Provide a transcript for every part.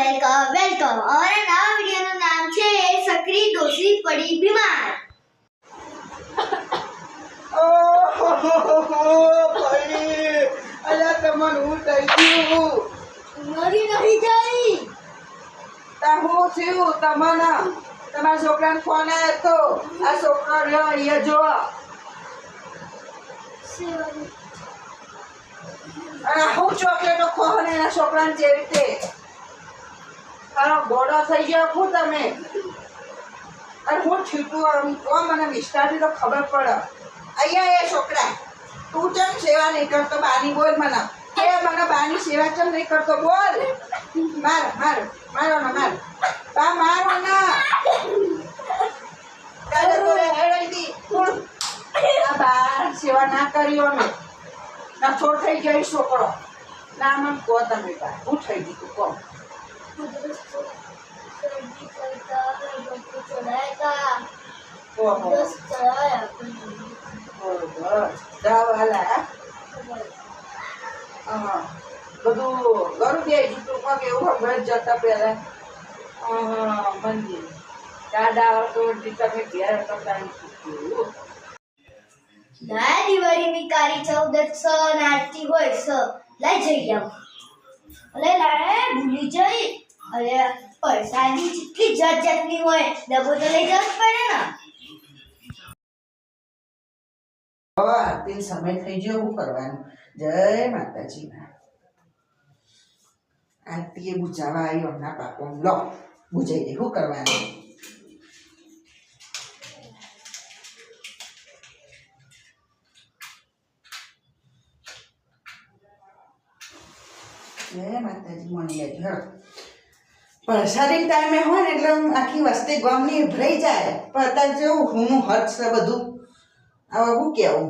Welcome welcome અમારા નવા વિડીયોનું નામ છે સક્રી દોશી પડી બીમાર ભાઈ અલ્યા તમને હું થઈ ગયું મરી નહીં જાય તા હું થયું તમને તમારા છોકરાને ફોન આવ્યો તો આ છોકરો રહ્યો અહીંયા જો અને હું ચોકલેટો ખોહો ને એના છોકરાને જે રીતે તારો ગોડો થઈ ગયો, હું તમે? અને હું છીટું આમ કહો મને વિસ્તારથી તો ખબર પડે. અહીંયા એ છોકરા, તું ચમ સેવા નહીં કરતો? બાની બોલ મને. એ મને બાની સેવા ચમ નહીં કરતો? બોલ. માર માર, મારો ને માર. બા, મારો ના. તારે તો હેડાઈ દી આ સેવા ના કરી અમે. ના છોડ થઈ ગયો છોકરો. ના મને કહો તમે બા, હું થઈ ગયું કહો. બધું ઘરું બે જતા મંદિર. દાદા તમે ઘેર ના દિવાળીની કાળી ચૌદસ નાચતી હોય સ. લઈ જઈ આવ અલે લાડે, ભૂલી જઈ. અરે, પૈસાની જેટલી જાત જાતની હોય, ડબ્બો તો લઈ જવો પડે ને. હવે આરતી સમય થઈ ગયો, હું કરવાનું જય માતાજી. આરતી એ બુજાવા આવી હમણાં પાપો લો, બુજાઈ દે શું કરવાનું? જય માતાજી મળી જાય પ્રસાદી ટાઈમે હોય ને એટલે આખી વસ્તી ગામની ભરાઈ જાય. પણ અત્યારે જેવું હું હર્ષ છે બધું. હવે હું કેવું?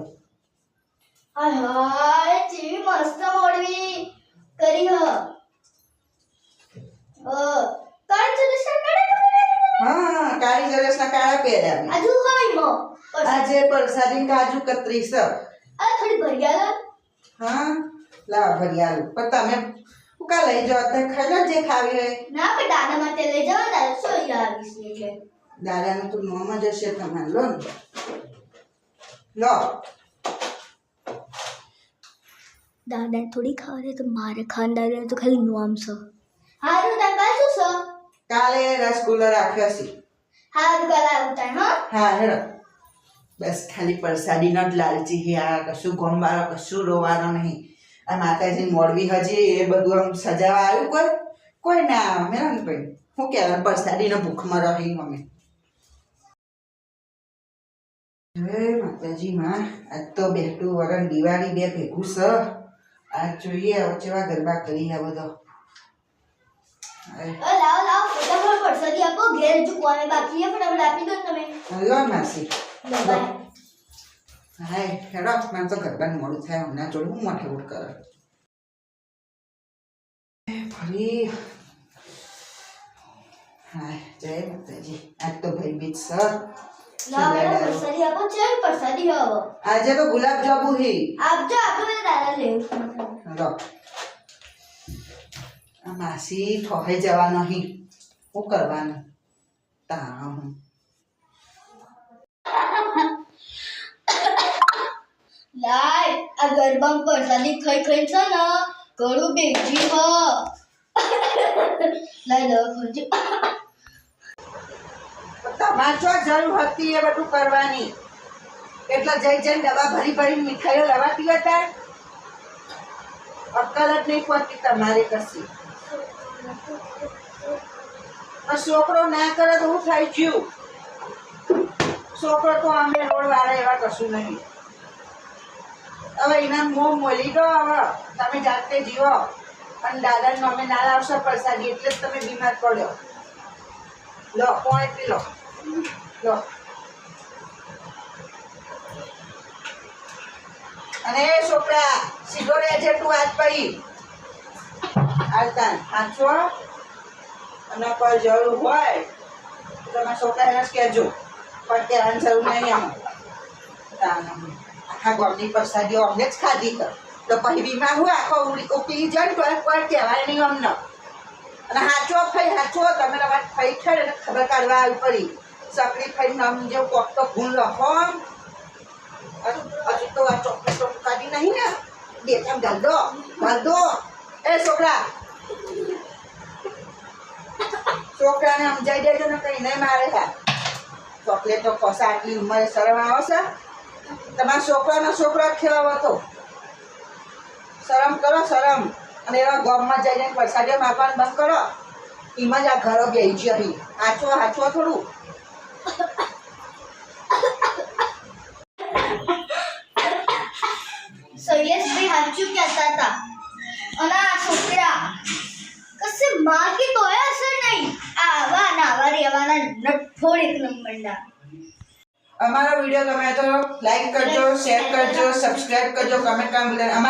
હાય હાય જેવી મસ્ત મોડવી. કરી હ. કાળ કાળા હા કાળી ગરસના કાળા પહેર્યા આજુ હોય મો આજે પરસાદી કાજુ કતરી છે. આ થોડી ભરિયાલ હા લાવ ભરિયાલ પણ તમે કા લઈ જાઓ તો ખાઈ લો જે ખાવી હોય. ના પણ દાદા માટે લઈ જાવ દાદા શું અહીંયા છે એટલે. દાદાનું તો નોમ જ હશે તમારે લો ને. લો. દાદા થોડી ખાવા દે તો મારે ખાનદાર દાદા તો ખાલી નોમ છે. હારું તા કાલ શું છે? કાલે રસગુલ્લા રાખ્યો છે. હારું કાલે આવું તા હા. હા હેડો. બસ ખાલી પ્રસાદીનો જ લાલચી હે આ કશું ગમવાળો કશું રોવાનો નહીં. આ માતાજી મોડવી હજી એ બધું આમ સજાવા આવ્યું. કોઈ કોઈ ના આવે. મેં ભાઈ શું કહેવાય પરસાદીનો ભૂખમાં રહી અમે હે માતાજી માં આજ તો બેઠું વરણ દિવાળી બે ભેગું સ. આજ જોઈએ આવો ચેવા ગરબા કરી આ બધો. લાવો લાવો ફટાફટ પરસાદી આપો. ઘેર જો બાકી છે? ફટાફટ આપી દો તમે. લો માસી. હાય હેડો. મને તો ગરબાનું મોડું થાય. હમણાં જોડું હું મોઢે ઉઠ કરે. ફરી. હાય જય માતાજી. આજ તો ભાઈ બીજ સર. આજે તો ગુલાબ જાંબુ હી. આપજો આપો મને દાદા લેવું લો. આ માસી ઠોહાઈ જવા નહીં શું કરવાનું? તામ લાય, આ ગરબામાં પરસાદી ખાઈ ખાઈ છે ને ઘણું બેજી હ. લાય લો ખોલજો. તમારે જો જરૂર હતી એ બધું કરવાની? એટલે જઈ જઈને દવા ભરી ભરી મીઠાઈઓ લેવાતી હતા? અક્કલ જ નહીં પડતી તમારે કશી. છોકરો ના કરે તો હું થાય ગયું? છોકરો તો અમે રોડ વાળા એવા કશું નહીં. હવે એના મોં મોલી દો હવે. તમે જાતે જીવો. અને દાદાને અમે ના લાવશો પ્રસાદી એટલે જ તમે બીમાર પડ્યો લો કોણ એટલી લો. લો અને છોકરા, સીધો રહેજે તું આજ પડી. આજતા સાચો અને કોઈ જરૂર હોય, તો તમે છોકરાને જ કહેજો. પણ કહેવાની જરૂર નહીં આમ. તાન. આખા ગામની પ્રસાદીઓ અમને જ ખાધી કર તો પછી બીમાર હોય, આખો ઉકલી જાય તો કોઈ કહેવાય નહીં અમને. અને હાચો હાચો, તમે તમારી ફઈ છે ને એને ખબર કાઢવા આવી પડી. સકડી ફઈ નામ જેવું કોક તો ભૂલ લખો હજુ તો આ ચોખ્ખું ચોખ્ખું કાઢી નહીં ને. દેખામ ગાલ દો ગાલ દો એ છોકરા. છોકરાને સમજાઈ દેજો ને કઈ નહીં મારે. હા ચોકલેટો ખોસા આટલી ઉંમરે શરમ આવશે તમારા છોકરાનો છોકરો જ ખેવાવો હતો શરમ કરો, શરમ. અને એવા ગામમાં જઈને પૈસા જે બંધ કરો. એમાં જ આ ઘરો ગઈ છે અહીં. હાચો હાચો થોડું. શૈલેષભાઈ સાચું કહેતા આ તોય અસર નહીં? આવા ને આવા રહેવાના એક નંબરના. અમારો વીડિયો ગમે તો લાઈક કરજો શેર કરજો સબસ્ક્રાઇબ કરજો કમેન્ટ કરવા અમારા